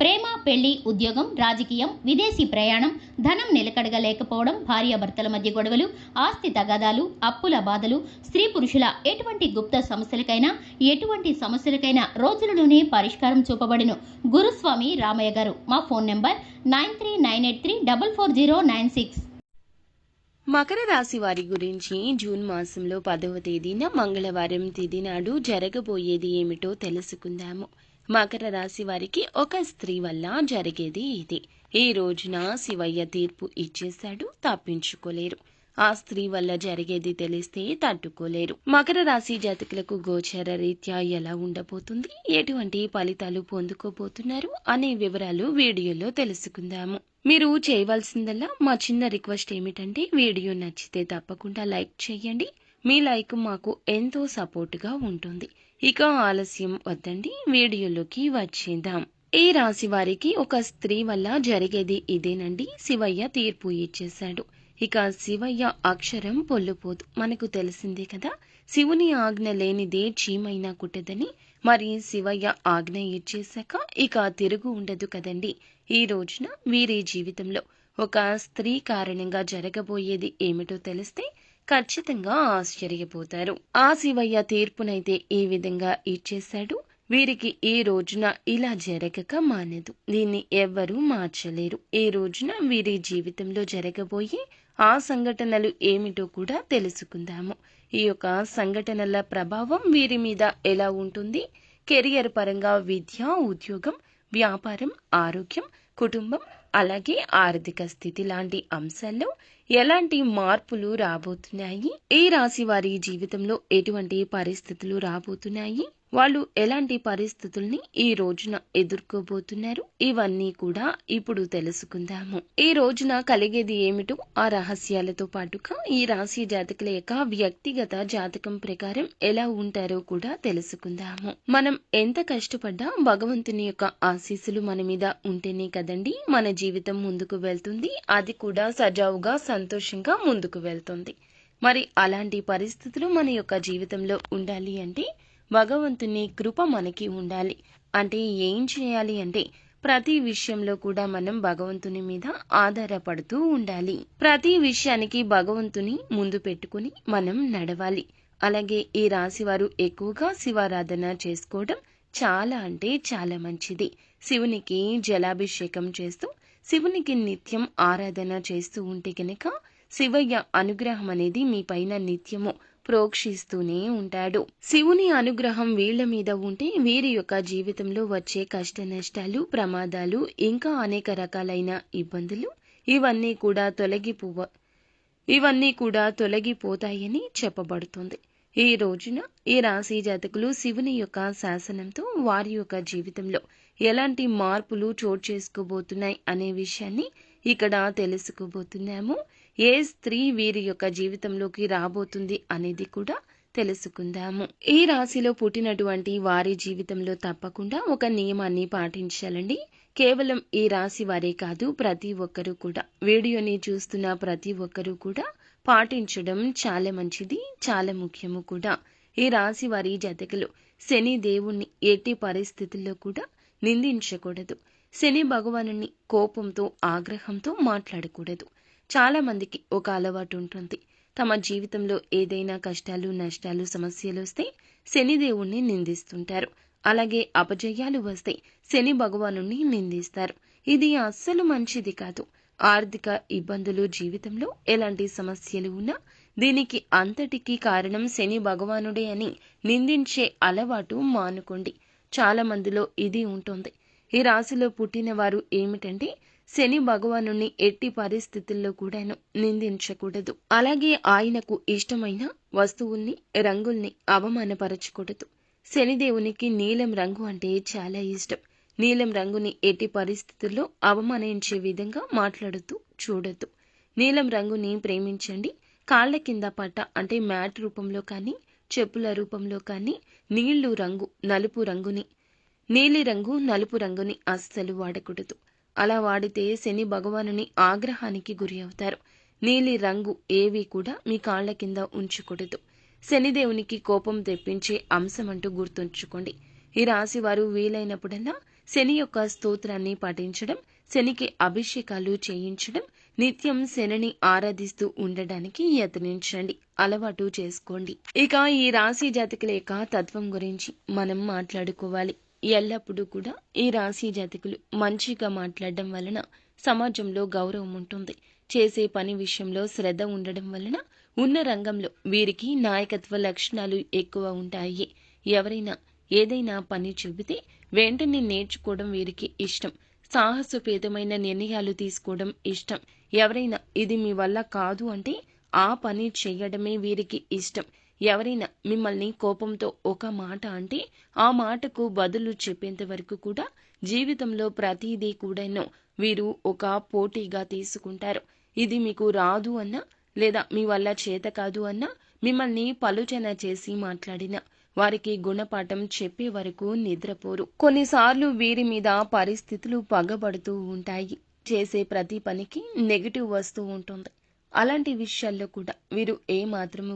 ప్రేమ పెళ్ళి ఉద్యోగం రాజకీయం విదేశీ ప్రయాణం ధనం నిలకడగా లేకపోవడం భార్యాభర్తల మధ్య గొడవలు ఆస్తి తగాదాలు అప్పుల బాధలు స్త్రీ పురుషుల ఎటువంటి గుప్త సమస్యలకైనా ఎటువంటి సమస్యలకైనా రోజులలోనే పరిష్కారం చూపబడిను. గురుస్వామి రామయ్య గారు మా phone number nine three nine eight three double four zero nine six. Makar రాశి వారి గురించి జూన్ మాసంలో పదవ తేదీన మంగళవారం తేదీ నాడు జరగబోయేది ఏమిటో తెలుసుకుందాము. మకర రాశి వారికి ఒక స్త్రీ వల్ల జరిగేది ఇది. ఈ రోజున శివయ్య తీర్పు ఇచ్చేశాడు తప్పించుకోలేరు. ఆ స్త్రీ వల్ల జరిగేది తెలిస్తే తట్టుకోలేరు. మకర రాశి జాతకులకు గోచర రీత్యా ఎలా ఉండబోతుంది ఎటువంటి ఫలితాలు పొందుకోబోతున్నారు అనే వివరాలు వీడియోలో తెలుసుకుందాము. మీరు చేయవలసిందల్లా మా చిన్న రిక్వెస్ట్ ఏమిటంటే వీడియో నచ్చితే తప్పకుండా లైక్ చేయండి. మీ లైక్ మాకు ఎంతో సపోర్టుగా ఉంటుంది. ఇక ఆలస్యం వద్దండి. వీడియోలోకి వచ్చేద్దాం. ఈ రాశి వారికి ఒక స్త్రీ వల్ల జరిగేది ఇదేనండి. శివయ్య తీర్పు ఇచ్చేశాడు. ఇక శివయ్య అక్షరం పొల్లుపోదు. మనకు తెలిసిందే కదా శివుని ఆజ్ఞ లేనిదే చీమైనా కుట్టదని. మరి శివయ్య ఆజ్ఞ ఇచ్చేశాక ఇక తిరుగు ఉండదు కదండి. ఈ రోజున వీరి జీవితంలో ఒక స్త్రీ కారణంగా జరగబోయేది ఏమిటో తెలిస్తే ఖచ్చితంగా ఆశ్చర్యపోతారు ఆ శివయ్య తీర్పునైతే ఈ విధంగా ఇచ్చేశాడు? వీరికి ఈ రోజున ఇలా జరగక మానదు. దీన్ని ఎవ్వరూ మార్చలేరు. ఈ రోజున వీరి జీవితంలో జరగబోయే ఆ సంఘటనలు ఏమిటో కూడా తెలుసుకుందాము. ఈ యొక్క సంఘటనల ప్రభావం వీరి మీద ఎలా ఉంటుంది? కెరియర్ పరంగా విద్య ఉద్యోగం వ్యాపారం ఆరోగ్యం కుటుంబం అలాగే ఆర్థిక స్థితి లాంటి అంశాల్లో ఎలాంటి మార్పులు రాబోతున్నాయి? ఈ రాశి వారి జీవితంలో ఎటువంటి పరిస్థితులు రాబోతున్నాయి? వాళ్ళు ఎలాంటి పరిస్థితుల్ని ఈ రోజున ఎదుర్కోబోతున్నారు? ఇవన్నీ కూడా ఇప్పుడు తెలుసుకుందాము. ఈ రోజున కలిగేది ఏమిటో ఆ రహస్యాలతో పాటుగా ఈ రాశి జాతకుల యొక్క వ్యక్తిగత జాతకం ప్రకారం ఎలా ఉంటారో కూడా తెలుసుకుందాము. మనం ఎంత కష్టపడ్డా భగవంతుని యొక్క ఆశీస్సులు మన మీద ఉంటేనే కదండి మన జీవితం ముందుకు వెళ్తుంది. అది కూడా సజావుగా సంతోషంగా ముందుకు వెళ్తుంది. మరి అలాంటి పరిస్థితులు మన యొక్క జీవితంలో ఉండాలి అంటే భగవంతుని కృప మనకి ఉండాలి. అంటే ఏం చేయాలి అంటే ప్రతి విషయంలో కూడా మనం భగవంతుని మీద ఆధారపడుతూ ఉండాలి. ప్రతి విషయానికి భగవంతుని ముందు పెట్టుకుని మనం నడవాలి. అలాగే ఈ రాశి వారు ఎక్కువగా శివారాధన చేసుకోవడం చాలా అంటే చాలా మంచిది. శివునికి జలాభిషేకం చేస్తూ శివునికి నిత్యం ఆరాధన చేస్తూ ఉంటే గనక శివయ్య అనుగ్రహం అనేది మీ పైన నిత్యము ప్రోక్షిస్తూనే ఉంటాడు. శివుని అనుగ్రహం వీళ్ళ మీద ఉంటే వీరి యొక్క జీవితంలో వచ్చే కష్ట నష్టాలు ప్రమాదాలు ఇంకా అనేక రకాలైన ఇబ్బందులు ఇవన్నీ కూడా తొలగిపోవ ఇవన్నీ కూడా తొలగిపోతాయని చెప్పబడుతుంది. ఈ రోజున ఈ రాశి జాతకులు శివుని యొక్క శాసనంతో వారి యొక్క జీవితంలో ఎలాంటి మార్పులు చోటు చేసుకోబోతున్నాయి అనే విషయాన్ని ఇక్కడ తెలుసుకోబోతున్నాము. ఏ స్త్రీ వీరి యొక్క జీవితంలోకి రాబోతుంది అనేది కూడా తెలుసుకుందాము. ఈ రాశిలో పుట్టినటువంటి వారి జీవితంలో తప్పకుండా ఒక నియమాన్ని పాటించాలండి. కేవలం ఈ రాశి వారే కాదు ప్రతి ఒక్కరూ కూడా. వీడియోని చూస్తున్న ప్రతి ఒక్కరూ కూడా పాటించడం చాలా మంచిది చాలా ముఖ్యము కూడా. ఈ రాశి వారి జతకులు శని దేవుణ్ణి ఎట్టి పరిస్థితుల్లో కూడా నిందించకూడదు. శని భగవాను కోపంతో ఆగ్రహంతో మాట్లాడకూడదు. చాలా మందికి ఒక అలవాటు ఉంటుంది. తమ జీవితంలో ఏదైనా కష్టాలు నష్టాలు సమస్యలు వస్తే శనిదేవుణ్ణి నిందిస్తుంటారు. అలాగే అపజయాలు వస్తే శని భగవాను నిందిస్తారు. ఇది అస్సలు మంచిది కాదు. ఆర్థిక ఇబ్బందులు జీవితంలో ఎలాంటి సమస్యలు ఉన్నా దీనికి అంతటికీ కారణం శని భగవానుడే అని నిందించే అలవాటు మానుకోండి. చాలా మందిలో ఇది ఉంటుంది. ఈ రాశిలో పుట్టిన వారు ఏమిటంటే శని భగవాను ఎట్టి పరిస్థితుల్లో కూడాను నిందించకూడదు. అలాగే ఆయనకు ఇష్టమైన వస్తువుల్ని రంగుల్ని అవమానపరచకూడదు. శనిదేవునికి నీలం రంగు అంటే చాలా ఇష్టం. నీలం రంగుని ఎట్టి పరిస్థితుల్లో అవమానించే విధంగా మాట్లాడుతూ చూడొద్దు. నీలం రంగుని ప్రేమించండి. కాళ్ళ కింద పట్ట అంటే మ్యాట్ రూపంలో కానీ చెప్పుల రూపంలో కానీ నీళ్ళు రంగు నలుపు రంగుని నీలి రంగు నలుపు రంగుని అస్సలు వాడకూడదు. అలా వాడితే శని భగవానుని ఆగ్రహానికి గురి అవుతారు. నీలి రంగు ఏవి కూడా మీ కాళ్ళ కింద ఉంచకూడదు. శనిదేవునికి కోపం తెప్పించే అంశమంటూ గుర్తుంచుకోండి. ఈ రాశి వారు వీలైనప్పుడల్లా శని యొక్క స్తోత్రాన్ని పఠించడం శనికి అభిషేకాలు చేయించడం నిత్యం శనిని ఆరాధిస్తూ ఉండడానికి యత్నించండి అలవాటు చేసుకోండి. ఇక ఈ రాశి జాతకుల యొక్క తత్వం గురించి మనం మాట్లాడుకోవాలి. ఎల్లప్పుడూ కూడా ఈ రాశి జాతకులు మంచిగా మాట్లాడడం వలన సమాజంలో గౌరవం ఉంటుంది. చేసే పని విషయంలో శ్రద్ధ ఉండడం వలన ఉన్న రంగంలో వీరికి నాయకత్వ లక్షణాలు ఎక్కువ ఉంటాయి. ఎవరైనా ఏదైనా పని చెబితే వెంటనే నేర్చుకోవడం వీరికి ఇష్టం. సాహసోపేతమైన నిర్ణయాలు తీసుకోవడం ఇష్టం. ఎవరైనా ఇది మీ వల్ల కాదు అంటే ఆ పని చేయడమే వీరికి ఇష్టం. ఎవరైనా మిమ్మల్ని కోపంతో ఒక మాట అంటే ఆ మాటకు బదులు చెప్పేంత వరకు కూడా జీవితంలో ప్రతిదీ కూడాను వీరు ఒక పోటీగా తీసుకుంటారు. ఇది మీకు రాదు అన్నా లేదా మీ వల్ల చేత కాదు అన్నా మిమ్మల్ని పలుచన చేసి మాట్లాడిన వారికి గుణపాఠం చెప్పే వరకు నిద్రపోరు. కొన్నిసార్లు వీరి మీద పరిస్థితులు పగబడుతూ ఉంటాయి. చేసే ప్రతి పనికి నెగిటివ్ వస్తూ ఉంటుంది. అలాంటి విషయాల్లో కూడా వీరు ఏ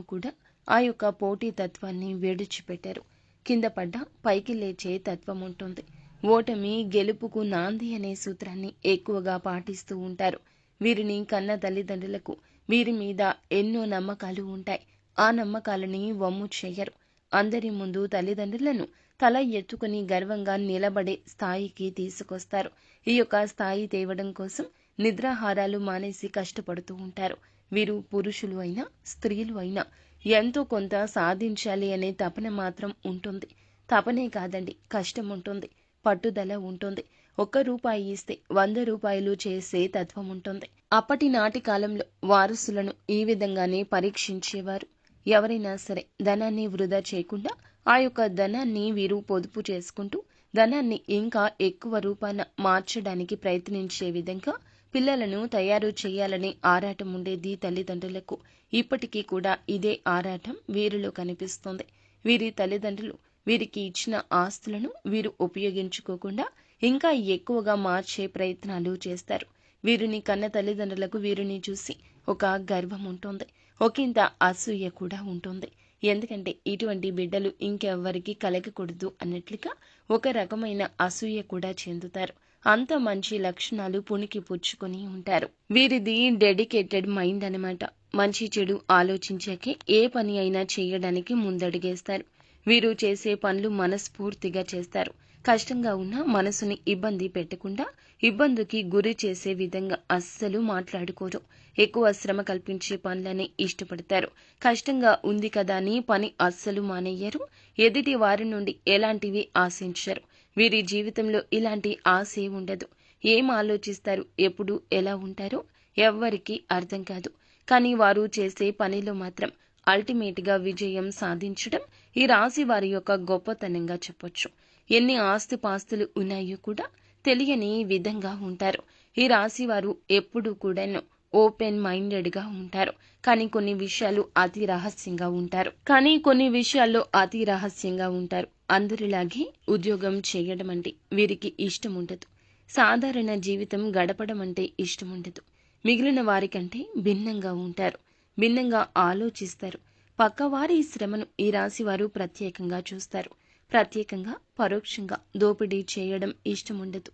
కూడా ఆ యొక్క పోటీ తత్వాన్ని విడిచిపెట్టారు. కింద పడ్డ పైకి లేచే తత్వం ఉంటుంది. ఓటమి గెలుపుకు నాంది అనే సూత్రాన్ని ఎక్కువగా పాటిస్తూ ఉంటారు. వీరిని కన్న తల్లిదండ్రులకు వీరి మీద ఎన్నో నమ్మకాలు ఉంటాయి. ఆ నమ్మకాలని వమ్ము చెయ్యరు అందరి ముందు తల్లిదండ్రులను తల ఎత్తుకుని గర్వంగా నిలబడే స్థాయికి తీసుకొస్తారు. ఈ యొక్క స్థాయి తేవడం కోసం నిద్రాహారాలు మానేసి కష్టపడుతూ ఉంటారు. వీరు పురుషులు అయినా స్త్రీలు అయినా ఎంతో కొంత సాధించాలి అనే తపన మాత్రం ఉంటుంది. తపనే కాదండి కష్టం ఉంటుంది పట్టుదల ఉంటుంది. ఒక్క రూపాయి ఇస్తే వంద రూపాయలు చేసే తత్వం ఉంటుంది. అప్పటి నాటి కాలంలో వారసులను ఈ విధంగానే పరీక్షించేవారు. ఎవరైనా సరే ధనాన్ని వృధా చేయకుండా ఆ యొక్క ధనాన్ని వీరు పొదుపు చేసుకుంటూ ధనాన్ని ఇంకా ఎక్కువ రూపాన మార్చడానికి ప్రయత్నించే విధంగా పిల్లలను తయారు చేయాలనే ఆరాటం ఉండేది తల్లిదండ్రులకు. ఇప్పటికీ కూడా ఇదే ఆరాటం వీరిలో కనిపిస్తుంది. వీరి తల్లిదండ్రులు వీరికి ఇచ్చిన ఆస్తులను వీరు ఉపయోగించుకోకుండా ఇంకా ఎక్కువగా మార్చే ప్రయత్నాలు చేస్తారు. వీరిని కన్న తల్లిదండ్రులకు వీరిని చూసి ఒక గర్వం ఉంటుంది. ఒకంత అసూయ కూడా ఉంటుంది. ఎందుకంటే ఇటువంటి బిడ్డలు ఇంకెవ్వరికి కలగకూడదు అన్నట్లుగా ఒక రకమైన అసూయ కూడా చెందుతారు. అంత మంచి లక్షణాలు పుణికి పుచ్చుకొని ఉంటారు. వీరిది డెడికేటెడ్ మైండ్ అనమాట మంచి చెడు ఆలోచించాకే ఏ పని అయినా చేయడానికి ముందడుగేస్తారు. వీరు చేసే పనులు మనస్ఫూర్తిగా చేస్తారు. కష్టంగా ఉన్న మనసుని ఇబ్బంది పెట్టకుండా ఇబ్బందికి గురి చేసే విధంగా అస్సలు మాట్లాడుకోరు. ఎక్కువ శ్రమ కల్పించే పనులని ఇష్టపడతారు. కష్టంగా ఉంది కదా అని పని అస్సలు మానేయ్యరు ఎదుటి వారి నుండి ఎలాంటివి ఆశించరు. వీరి జీవితంలో ఇలాంటి ఆశ ఉండదు. ఏం ఆలోచిస్తారు? ఎప్పుడు ఎలా ఉంటారో? ఎవ్వరికీ అర్థం కాదు. కానీ వారు చేసే పనిలో మాత్రం అల్టిమేట్గా విజయం సాధించడం ఈ రాశి వారి యొక్క గొప్పతనంగా చెప్పొచ్చు. ఎన్ని ఆస్తిపాస్తులు ఉన్నాయో కూడా తెలియని విధంగా ఉంటారు. ఈ రాశి వారు ఎప్పుడూ కూడాను ఓపెన్ మైండెడ్గా ఉంటారు. కానీ కొన్ని విషయాలు అతి రహస్యంగా ఉంటారు. కానీ కొన్ని విషయాల్లో అతి రహస్యంగా ఉంటారు. అందరిలాగే ఉద్యోగం చేయడం అంటే వీరికి ఇష్టం ఉండదు. సాధారణ జీవితం గడపడం అంటే ఇష్టం ఉండదు. మిగిలిన వారికంటే భిన్నంగా ఉంటారు. భిన్నంగా ఆలోచిస్తారు. పక్కవారి శ్రమను ఈ రాశి వారు ప్రత్యేకంగా చూస్తారు. ప్రత్యేకంగా పరోక్షంగా దోపిడీ చేయడం ఇష్టముండదు.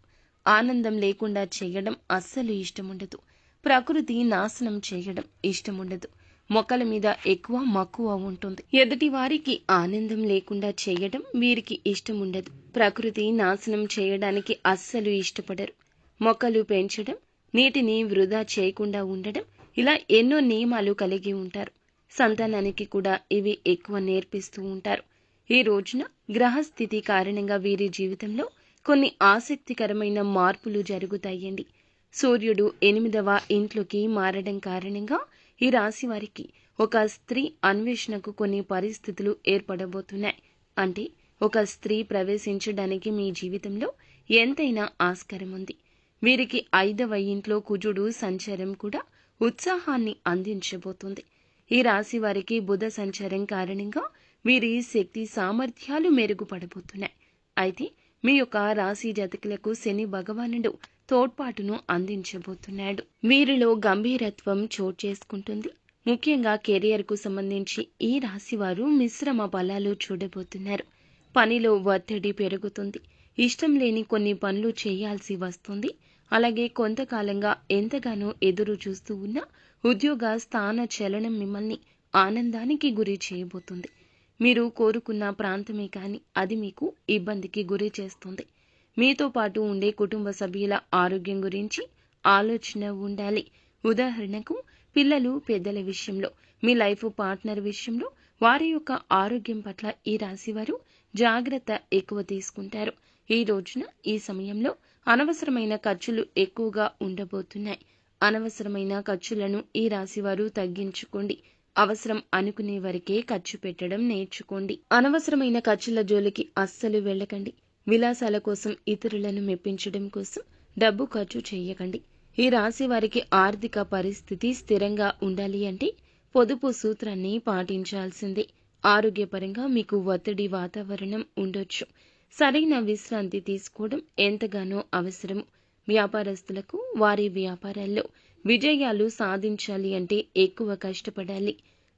ఆనందం లేకుండా చేయడం అస్సలు ఇష్టముండదు. ప్రకృతి నాశనం చేయడం ఇష్టముండదు. మొక్కల మీద ఎక్కువ మక్కువ ఉంటుంది. ఎదుటి వారికి ఆనందం లేకుండా చేయడం వీరికి ఇష్టముండదు. ప్రకృతి నాశనం చేయడానికి అస్సలు ఇష్టపడరు. మొక్కలు పెంచడం నీటిని వృధా చేయకుండా ఉండడం ఇలా ఎన్నో నియమాలు కలిగి ఉంటారు. సంతానానికి కూడా ఇవి ఎక్కువ నేర్పిస్తూ ఉంటారు. ఈ రోజున గ్రహస్థితి కారణంగా వీరి జీవితంలో కొన్ని ఆసక్తికరమైన మార్పులు జరుగుతాయండి. సూర్యుడు ఎనిమిదవ ఇంట్లోకి మారడం కారణంగా ఈ రాశి వారికి ఒక స్త్రీ అన్వేషణకు కొన్ని పరిస్థితులు ఏర్పడబోతున్నాయి. అంటే ఒక స్త్రీ ప్రవేశించడానికి మీ జీవితంలో ఎంతైనా ఆస్కారం ఉంది. వీరికి ఐదవ ఇంట్లో కుజుడు సంచారం కూడా ఉత్సాహాన్ని అందించబోతుంది. ఈ రాశి వారికి బుధ సంచారం కారణంగా వీరి శక్తి సామర్థ్యాలు మెరుగుపడబోతున్నాయి. అయితే మీ యొక్క రాశి జాతకులకు శని భగవానుడు తోడ్పాటును అందించబోతున్నాడు. వీరిలో గంభీరత్వం చోటు చేసుకుంటుంది. ముఖ్యంగా కెరియర్కు సంబంధించి ఈ రాశి వారు మిశ్రమ బలాలు చూడబోతున్నారు. పనిలో ఒత్తిడి పెరుగుతుంది. ఇష్టం లేని కొన్ని పనులు చేయాల్సి వస్తుంది. అలాగే కొంతకాలంగా ఎంతగానో ఎదురు చూస్తూ ఉన్న ఉద్యోగ స్థాన చలనం మిమ్మల్ని ఆనందానికి గురి చేయబోతుంది. మీరు కోరుకున్న ప్రాంతమే కానీ అది మీకు ఇబ్బందికి గురి చేస్తుంది. మీతో పాటు ఉండే కుటుంబ సభ్యుల ఆరోగ్యం గురించి ఆలోచన ఉండాలి. ఉదాహరణకు పిల్లలు పెద్దల విషయంలో మీ లైఫ్ పార్ట్నర్ విషయంలో వారి యొక్క ఆరోగ్యం పట్ల ఈ రాశివారు జాగ్రత్త ఎక్కువ తీసుకుంటారు. ఈ రోజున ఈ సమయంలో అనవసరమైన ఖర్చులు ఎక్కువగా ఉండబోతున్నాయి. అనవసరమైన ఖర్చులను ఈ రాశివారు తగ్గించుకోండి. అవసరం అనుకునే వరకే ఖర్చు పెట్టడం నేర్చుకోండి. అనవసరమైన ఖర్చుల జోలికి అస్సలు వెళ్ళకండి. విలాసాల కోసం ఇతరులను మెప్పించడం కోసం డబ్బు ఖర్చు చేయకండి. ఈ రాశి వారికి ఆర్థిక పరిస్థితి స్థిరంగా ఉండాలి అంటే పొదుపు సూత్రాన్ని పాటించాల్సిందే. ఆరోగ్యపరంగా మీకు ఒత్తిడి వాతావరణం ఉండొచ్చు. సరైన విశ్రాంతి తీసుకోవడం ఎంతగానో అవసరం. వ్యాపారస్తులకు వారి వ్యాపారాల్లో విజయాలు సాధించాలి అంటే ఎక్కువ కష్టపడాలి.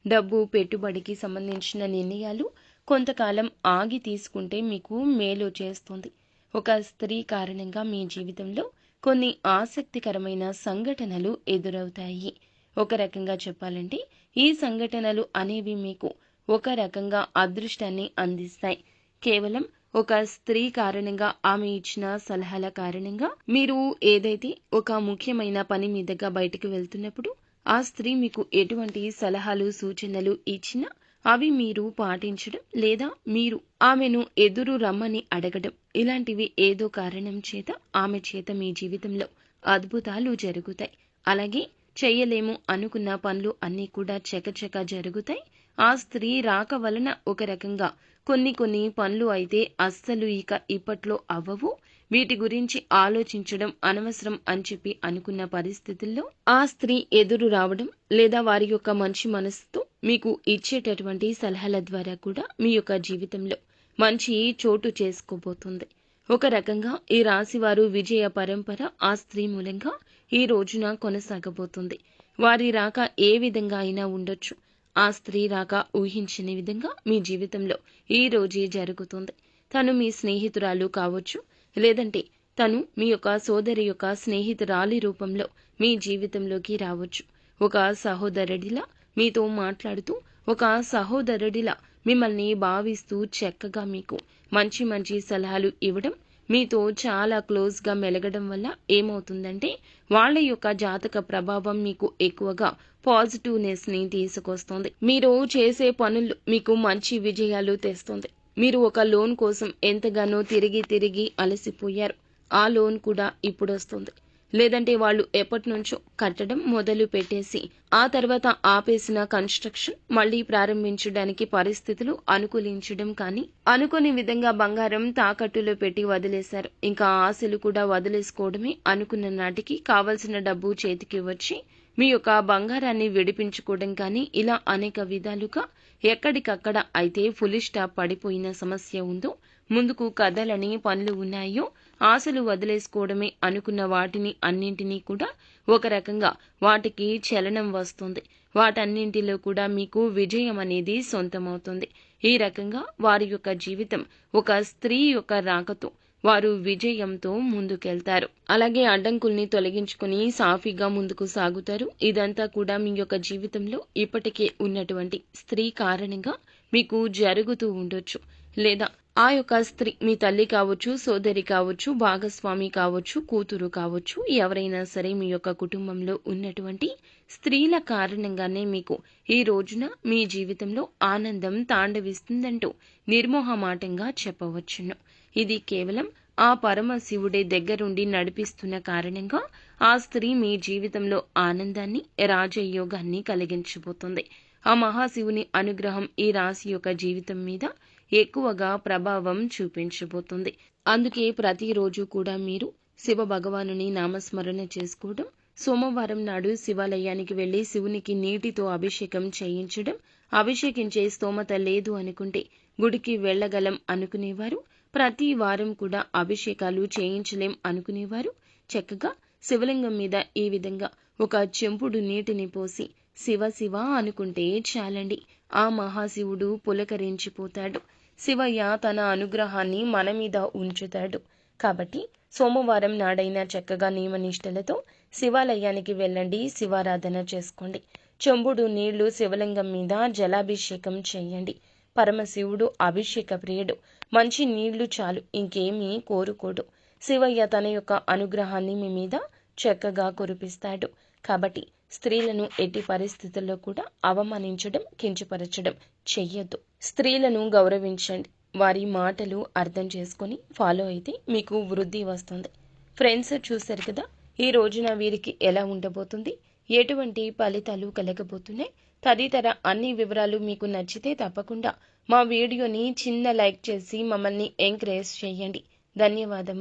డబ్బు పెట్టుబడికి సంబంధించిన నిర్ణయాలు కొంతకాలం ఆగి తీసుకుంటే మీకు మేలు చేస్తుంది. ఒక స్త్రీ కారణంగా మీ జీవితంలో కొన్ని ఆసక్తికరమైన సంఘటనలు ఎదురవుతాయి. ఒక రకంగా చెప్పాలంటే ఈ సంఘటనలు అనేవి మీకు ఒక రకంగా అదృష్టాన్ని అందిస్తాయి. కేవలం ఒక స్త్రీ కారణంగా ఆమె ఇచ్చిన సలహాల కారణంగా మీరు ఏదైతే ఒక ముఖ్యమైన పని మీదగా బయటకు వెళ్తున్నప్పుడు ఆ స్త్రీ మీకు ఎటువంటి సలహాలు సూచనలు ఇచ్చినా అవి మీరు పాటించడం లేదా మీరు ఆమెను ఎదురు రమ్మని అడగడం ఇలాంటివి ఏదో కారణం చేత ఆమె చేత మీ జీవితంలో అద్భుతాలు జరుగుతాయి. అలాగే చెయ్యలేము అనుకున్న పనులు అన్నీ కూడా చకచక జరుగుతాయి. ఆ స్త్రీ రాక వలన ఒక రకంగా కొన్ని కొన్ని పనులు అయితే అస్సలు ఇక ఇప్పట్లో అవ్వవు. వీటి గురించి ఆలోచించడం అనవసరం అని చెప్పి అనుకున్న పరిస్థితుల్లో ఆ స్త్రీ ఎదురు రావడం లేదా వారి యొక్క మంచి మనసుతో మీకు ఇచ్చేటటువంటి సలహాల ద్వారా కూడా మీ యొక్క జీవితంలో మంచి చోటు చేసుకోబోతుంది. ఒక రకంగా ఈ రాశి వారు విజయ పరంపర ఆ స్త్రీ మూలంగా ఈ రోజున కొనసాగబోతుంది. వారి రాక ఏ విధంగా అయినా ఉండొచ్చు. ఆ స్త్రీ రాక ఊహించని విధంగా మీ జీవితంలో ఈ రోజే జరుగుతుంది. తను మీ స్నేహితురాలు కావచ్చు లేదంటే తను మీ యొక్క సోదరి యొక్క స్నేహితురాలి రూపంలో మీ జీవితంలోకి రావచ్చు. ఒక సహోదరుడిలా మీతో మాట్లాడుతూ ఒక సహోదరుడిలా మిమ్మల్ని భావిస్తూ చక్కగా మీకు మంచి మంచి సలహాలు ఇవ్వడం మీతో చాలా క్లోజ్గా మెలగడం వల్ల ఏమవుతుందంటే వాళ్ళ యొక్క జాతక ప్రభావం మీకు ఎక్కువగా పాజిటివ్నెస్ని తీసుకొస్తుంది. మీరు చేసే పనులు మీకు మంచి విజయాలు తెస్తుంది. మీరు ఒక లోన్ కోసం ఎంతగానో తిరిగి తిరిగి అలసిపోయారు. ఆ లోన్ కూడా ఇప్పుడు వస్తుంది. లేదంటే వాళ్ళు ఎప్పటి నుంచో కట్టడం మొదలు పెట్టేసి ఆ తర్వాత ఆపేసిన కన్స్ట్రక్షన్ మళ్ళీ ప్రారంభించడానికి పరిస్థితులు అనుకూలించడం కానీ అనుకోని విధంగా బంగారం తాకట్టులో పెట్టి వదిలేశారు. ఇంకా ఆశలు కూడా వదిలేసుకోవడమే అనుకున్న నాటికి కావలసిన డబ్బు చేతికి వచ్చి మీ యొక్క బంగారాన్ని విడిపించుకోవడం కానీ ఇలా అనేక విధాలుగా ఎక్కడికక్కడ అయితే ఫుల్ స్టాప్ పడిపోయిన సమస్య ఉందో ముందుకు కదలని పనులు ఉన్నాయో ఆశలు వదిలేసుకోవడమే అనుకున్న వాటిని అన్నింటినీ కూడా ఒక రకంగా వాటికి చలనం వస్తుంది. వాటన్నింటిలో కూడా మీకు విజయం అనేది సొంతమవుతుంది. ఈ రకంగా వారి యొక్క జీవితం ఒక స్త్రీ యొక్క రాకతో వారు విజయంతో ముందుకెళ్తారు. అలాగే అడ్డంకుల్ని తొలగించుకుని సాఫీగా ముందుకు సాగుతారు. ఇదంతా కూడా మీ యొక్క జీవితంలో ఇప్పటికే ఉన్నటువంటి స్త్రీ కారణంగా మీకు జరుగుతూ ఉండొచ్చు. లేదా ఆ యొక్క స్త్రీ మీ తల్లి కావచ్చు సోదరి కావచ్చు భాగస్వామి కావచ్చు కూతురు కావచ్చు ఎవరైనా సరే మీ యొక్క కుటుంబంలో ఉన్నటువంటి స్త్రీల కారణంగానే మీకు ఈ రోజున మీ జీవితంలో ఆనందం తాండవిస్తుందంటూ నిర్మోహమాటంగా చెప్పవచ్చును. ఇది కేవలం ఆ పరమశివుడే దగ్గరుండి నడిపిస్తున్న కారణంగా ఆ స్త్రీ మీ జీవితంలో ఆనందాన్ని రాజయోగాన్ని కలిగించబోతుంది. ఆ మహాశివుని అనుగ్రహం ఈ రాశి యొక్క జీవితం మీద ఎక్కువగా ప్రభావం చూపించబోతుంది. అందుకే ప్రతిరోజు కూడా మీరు శివ భగవానుని నామస్మరణ చేసుకోవడం సోమవారం నాడు శివాలయానికి వెళ్ళి శివునికి నీటితో అభిషేకం చేయించడం అభిషేకించే స్తోమత లేదు అనుకుంటే గుడికి వెళ్ళగలం అనుకునేవారు ప్రతి వారం కూడా అభిషేకాలు చేయించలేం అనుకునేవారు. చక్కగా శివలింగం మీద ఈ విధంగా ఒక చెంపుడు నీటిని పోసి శివ శివ అనుకుంటే చాలండి. ఆ మహాశివుడు పులకరించిపోతాడు. శివయ్య తన అనుగ్రహాన్ని మన మీద ఉంచుతాడు. కాబట్టి సోమవారం నాడైనా చక్కగా నియమనిష్టలతో శివాలయానికి వెళ్ళండి శివారాధన చేసుకోండి. చెంబుడు నీళ్ళు శివలింగం మీద జలాభిషేకం చేయండి. పరమశివుడు అభిషేక ప్రియుడు. మంచి నీళ్ళు చాలు ఇంకేమీ కోరుకోడు. శివయ్య తన యొక్క అనుగ్రహాన్ని మీ మీద చక్కగా కురిపిస్తాడు. కాబట్టి స్త్రీలను ఎట్టి పరిస్థితుల్లో కూడా అవమానించడం కించపరచడం చెయ్యొద్దు. స్త్రీలను గౌరవించండి. వారి మాటలు అర్థం చేసుకొని ఫాలో అయితే మీకు వృద్ధి వస్తుంది. ఫ్రెండ్స్ చూశారు కదా? ఈ రోజున వీరికి ఎలా ఉండబోతుంది? ఎటువంటి ఫలితాలు కలగబోతున్నాయి? తదితర అన్ని వివరాలు మీకు నచ్చితే తప్పకుండా మా వీడియోని చిన్న లైక్ చేసి మమ్మల్ని ఎంకరేజ్ చేయండి. ధన్యవాదం